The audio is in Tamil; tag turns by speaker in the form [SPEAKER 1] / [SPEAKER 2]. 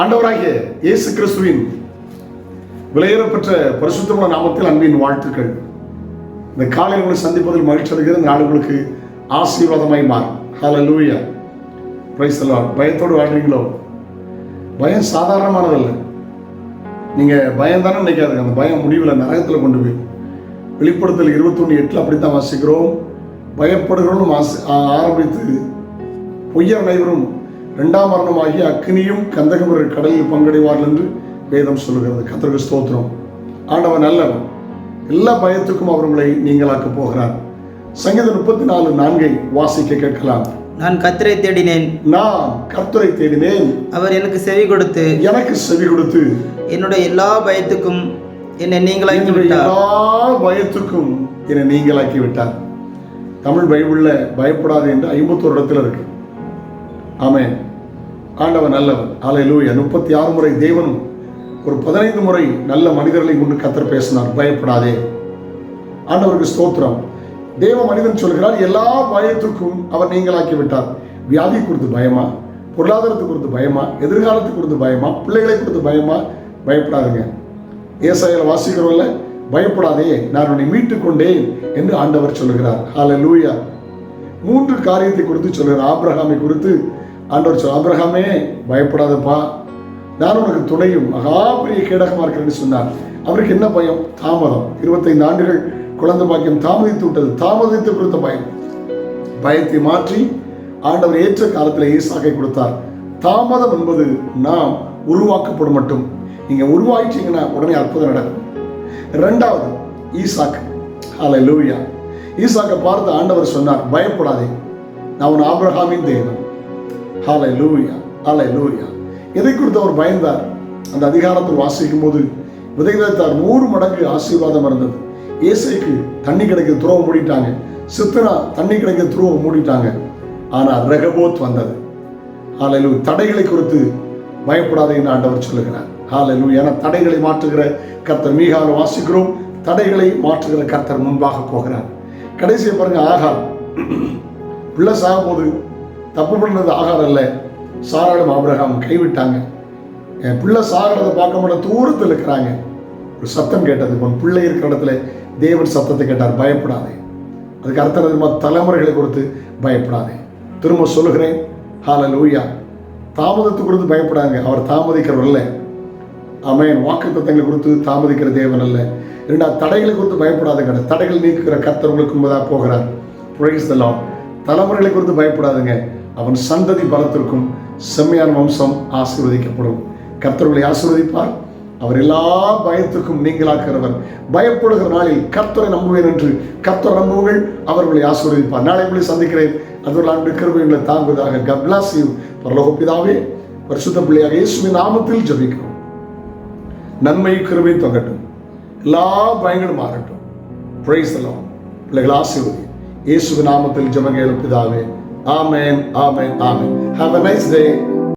[SPEAKER 1] ஆண்டவராகிய இயேசு கிறிஸ்துவின் விலையேறப்பெற்ற பரிசுத்தமான நாமத்தில் அன்பின் வாழ்த்துக்கள். இந்த காலையில் உங்களை சந்திப்பதில் மகிழ்ச்சி அடைகிறது இந்த நாள் உங்களுக்கு ஆசீர்வாதமாய் மாறும். ஹalleluya பிரைஸ் லார்ட் பயத்தோடு வாழ்றீங்களோ பயம் சாதாரணமானதல்ல. நீங்கள் பயம் தானே நினைக்காதுங்க. அந்த பயம் முடிவில் நரகத்தில் கொண்டு போய் வெளிப்படுத்தல் இருபத்தொன்று எட்டில் அப்படித்தான் வாசிக்கிறோம். பயப்படுகிறோம் ஆச- ஆ- ஆரம்பித்து பொய்யர் நைவரும் இரண்டாம் மரணமாகி அக்னியும் கந்தகமர கடலில் பங்கடைவார்கள் என்று வேதம் சொல்லுகிறது. கத்தருக்கு ஸ்தோத்திரம். ஆண்டவன் நல்லவன் எல்லா பயத்துக்கும் அவர் உங்களை நீங்களாக்க போகிறார். சங்கீதம் முப்பத்தி நாலு நான்கை வாசிக்க கேட்கலாம்.
[SPEAKER 2] நான் கத்தரை தேடினேன்.
[SPEAKER 1] நான் கர்த்தரை தேடினேன்.
[SPEAKER 2] அவர் எனக்கு செவி கொடுத்து
[SPEAKER 1] எனக்கு செவி கொடுத்து
[SPEAKER 2] என்னுடைய எல்லா பயத்துக்கும் என்னை நீங்களாக்கி விட்டார்.
[SPEAKER 1] எல்லா பயத்துக்கும் என்னை நீங்களாக்கி விட்டார். தமிழ் பைபிள்ல பயப்படாது என்று ஐம்பத்தோரு இடத்துல இருக்கு. ஆமென். ஆண்டவன் நல்லவன் ஆலை லூயா முப்பத்தி ஆறு முறை தேவனும் ஒரு பதினைந்து முறை நல்ல மனிதர்களை கொண்டு கத்தர் பேசினார். பயப்படாதே. ஆண்டவருக்கு ஸ்தோத்திரம். தேவ மனிதன் சொல்கிறார் எல்லா பயத்துக்கும் அவர் நீங்களாக்கி விட்டார் வியாதி குறித்து பயமா? பொருளாதாரத்தை குறித்து பயமா? எதிர்காலத்தை குறித்து பயமா? பிள்ளைகளை குறித்து பயமா? பயப்படாதுங்க. ஏசாயில் வாசிக்கிறோம்ல பயப்படாதே. நான் உன்னை மீட்டுக் கொண்டேன் என்று ஆண்டவர் சொல்லுகிறார். லூயா மூன்று காரியத்தை குறித்து சொல்கிறார் ஆப்ரஹாமை குறித்து ஆண்டவர் சொல் அப்ரஹாமே பயப்படாதப்பா. நான் உனக்கு துணையும் மகா பெரிய கேடகமா இருக்கிறேன்னு சொன்னார். அவருக்கு என்ன பயம்? தாமதம். இருபத்தைந்து ஆண்டுகள் குழந்தை பாக்கியம் தாமதித்து விட்டது. தாமதித்து கொடுத்த பயம். பயத்தை மாற்றி ஆண்டவர் ஏற்ற காலத்தில் ஈசாக்கை கொடுத்தார். தாமதம் என்பது நாம் உருவாக்கப்படும் மட்டும். நீங்கள் உருவாயிட்டீங்கன்னா உடனே அற்புதம் நடக்கும். ரெண்டாவது ஈசாக். அலை லூயா ஈசாக்கை பார்த்து ஆண்டவர் சொன்னார் பயப்படாதே. நான் உன் ஆபிரகாமின் தேவன். ஹாலை லூயா ஹாலை லூயா எதை குறித்து அவர் பயந்தார்? அந்த அதிகாரத்தில் வாசிக்கும் போது விதை விதைத்தார் நூறு மடங்கு ஆசீர்வாதம் இருந்தது இயேசுக்கு தண்ணி கிடைக்க துறவு மூடிட்டாங்க. சித்தனா தண்ணி கிடைக்க துறவு மூடிட்டாங்க. ஆனால் ரெகபோத் வந்தது. ஹாலலு தடைகளை குறித்து பயப்படாதே என்று ஆண்டவர் சொல்லுகிறார். ஹாலலு என தடைகளை மாற்றுகிற கர்த்தர். மீகால வாசிக்கிறோம். தடைகளை மாற்றுகிற கர்த்தர் முன்பாக போகிறார். கடைசியை பாருங்க ஆகா பிள்ளை சாகும்போது தப்பு பண்ணது ஆகார் அல்ல. சாராளும் ஆபிரகாம் கைவிட்டாங்க. என் பிள்ளை சாகிறத பார்க்க மாட்ட தூரத்தில் இருக்கிறாங்க. ஒரு சத்தம் கேட்டது. உன் பிள்ளை இருக்கிற இடத்துல தேவன் சத்தத்தை கேட்டார். பயப்படாதே. அதுக்கு அர்த்தம் தெரியுமா? தலைமுறைகளை குறித்து பயப்படாதே. திரும்ப சொல்லுகிறேன். ஹால லூயா தாமதத்தை குறித்து பயப்படாங்க அவர் தாமதிக்கிறவர் அல்ல. அமையன் வாக்கு தத்தங்களை குறித்து தாமதிக்கிற தேவன் அல்ல. இரண்டா தடைகளை குறித்து பயப்படாதுங்க தடைகள் நீக்குகிற கர்த்தர் உங்களுக்கு முன்பதாக போகிறார். Praise the தலைமுறைகளை குறித்து பயப்படாதுங்க. அவன் சந்ததி பலத்திற்கும் செம்மையான வம்சம் ஆசீர்வதிக்கப்படும். கர்த்தர்களை ஆசீர்வதிப்பார். அவர் எல்லா பயத்துக்கும் நீங்களாக்கிறவர் பயப்படுகிற நாளில் கர்த்தரை நம்புவேன் என்று கர்த்தர் நம்புங்கள் அவர்களை ஆசீர்வதிப்பார். நாளை உங்களை சந்திக்கிறேன். அதோடு ஆண்டு கிருபைகளை தாங்குவதாக கப்லாசியும் பரலோக பிதாவே பரிசுத்த பிள்ளையாக இயேசுவின் நாமத்தில் ஜபிக்கிறோம். நன்மை கிருபை தொங்கட்டும். எல்லா பயங்களும் மாறட்டும். பிரைஸ் எல்லாம் பிள்ளைகள் ஆசீர்வதி. இயேசுவின் நாமத்தில் ஜெபங்கள் பிதாவே ஆமென் ஆமென் ஆமென் ஹாவ் a nice day.